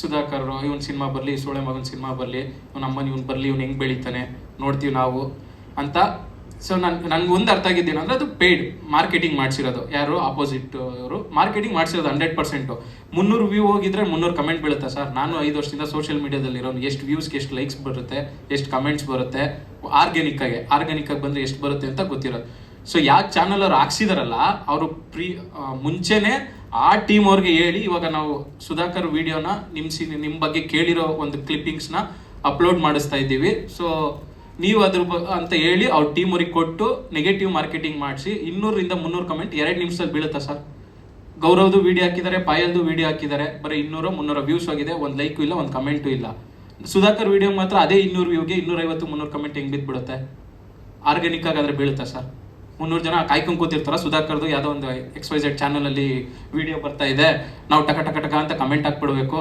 ಸುಧಾಕರ್ ಇವನ್ cinema ಬರಲಿ, ಸೋಳೆ ಮಗನ cinema ಬರಲಿ, ಇವ್ನ ಅಮ್ಮನ ಇವ್ನು ಬರಲಿ, ಇವ್ನು ಹೆಂಗೆ ಬೆಳಿತಾನೆ, ನೋಡ್ತೀವಿ ನಾವು ಅಂತ. ಸೊ ನನ್, ನನ್ಗೆ ಒಂದು ಅರ್ಥ ಆಗಿದ್ದೇನಂದ್ರೆ ಅದು ಪೇಯ್ಡ್ ಮಾರ್ಕೆಟಿಂಗ್ ಮಾಡಿಸಿರೋದು. ಯಾರು? ಆಪೋಸಿಟ್ ಅವರು. ಮಾರ್ಕೆಟಿಂಗ್ ಮಾಡಿಸಿರೋದು ಹಂಡ್ರೆಡ್ ಪರ್ಸೆಂಟು ಮುನ್ನೂರು ವ್ಯೂ ಹೋಗಿದ್ರೆ ಮುನ್ನೂರು ಕಮೆಂಟ್ ಬೀಳುತ್ತೆ ಸರ್? ನಾನು ಐದು ವರ್ಷದಿಂದ ಸೋಷಿಯಲ್ ಮೀಡಿಯಾದಲ್ಲಿ ಇರೋನು. ಎಷ್ಟು ವ್ಯೂಸ್ಗೆ ಎಷ್ಟು ಲೈಕ್ಸ್ ಬರುತ್ತೆ, ಎಷ್ಟು ಕಮೆಂಟ್ಸ್ ಬರುತ್ತೆ ಆರ್ಗ್ಯಾನಿಕ್ ಆಗಿ ಆರ್ಗ್ಯಾನಿಕ್ ಆಗಿ ಬಂದ್ರೆ ಎಷ್ಟು ಬರುತ್ತೆ ಅಂತ ಗೊತ್ತಿರೋದು. ಸೊ ಯಾವ ಚಾನಲ್ ಅವ್ರು ಹಾಕ್ಸಿದಾರಲ್ಲ, ಅವರು ಪ್ರೀ ಮುಂಚೆನೆ ಆ ಟೀಮ್ ಅವ್ರಿಗೆ ಹೇಳಿ, ಇವಾಗ ನಾವು ಸುಧಾಕರ್ ವಿಡಿಯೋನ ನಿಮ್ಸಿ ನಿಮ್ಮ ಬಗ್ಗೆ ಕೇಳಿರೋ ಒಂದು ಕ್ಲಿಪ್ಪಿಂಗ್ಸ್ನ ಅಪ್ಲೋಡ್ ಮಾಡಿಸ್ತಾ ಇದ್ದೀವಿ. ಸೊ ನೀವು ಅದ್ರ ಅಂತ ಹೇಳಿ ಅವ್ರ ಟೀಮ್ ಅವ್ರಿಗೆ ಕೊಟ್ಟು ನೆಗೆಟಿವ್ ಮಾರ್ಕೆಟಿಂಗ್ ಮಾಡಿಸಿ ಇನ್ನೂರಿಂದ ಮುನ್ನೂರು ಕಮೆಂಟ್ ಎರಡು ನಿಮಿಷದಲ್ಲಿ ಬೀಳುತ್ತಾ ಸರ್? ಗೌರವ್ದು ವಿಡಿಯೋ ಹಾಕಿದ್ದಾರೆ ಪಾಯಲ್ದು ವಿಡಿಯೋ ಹಾಕಿದ್ದಾರೆ ಬರೀ ಇನ್ನೂರ, ಮುನ್ನೂರ ವ್ಯೂಸ್ ಆಗಿದೆ ಒಂದು ಲೈಕು ಇಲ್ಲ, ಒಂದು ಕಮೆಂಟು ಇಲ್ಲ. ಸುಧಾಕರ್ ವಿಡಿಯೋ ಮಾತ್ರ ಅದೇ ಇನ್ನೂರು ವ್ಯೂಗೆ ಇನ್ನೂರೈವತ್ತು, ಮುನ್ನೂರು ಕಮೆಂಟ್ ಹೆಂಗೆ ಬಿದ್ದುಬಿಡುತ್ತೆ ಆರ್ಗ್ಯಾನಿಕ್ ಆಗಾದ್ರೆ ಬೀಳುತ್ತಾ ಸರ್? ಮುನ್ನೂರು ಜನ ಕಾಯ್ಕೊಂಡು ಕೂತಿರ್ತಾರ. ಸುಧಾಕರ್ದು ಯಾವುದೋ ಒಂದು ಎಕ್ಸ್ ವೈ ಝೆಡ್ ಚಾನಲ್ ಅಲ್ಲಿ ವಿಡಿಯೋ ಬರ್ತಾ ಇದೆ. ನಾವು ಟಕ ಟಕ ಟಕ ಅಂತ ಕಮೆಂಟ್ ಹಾಕ್ಬಿಡ್ಬೇಕು.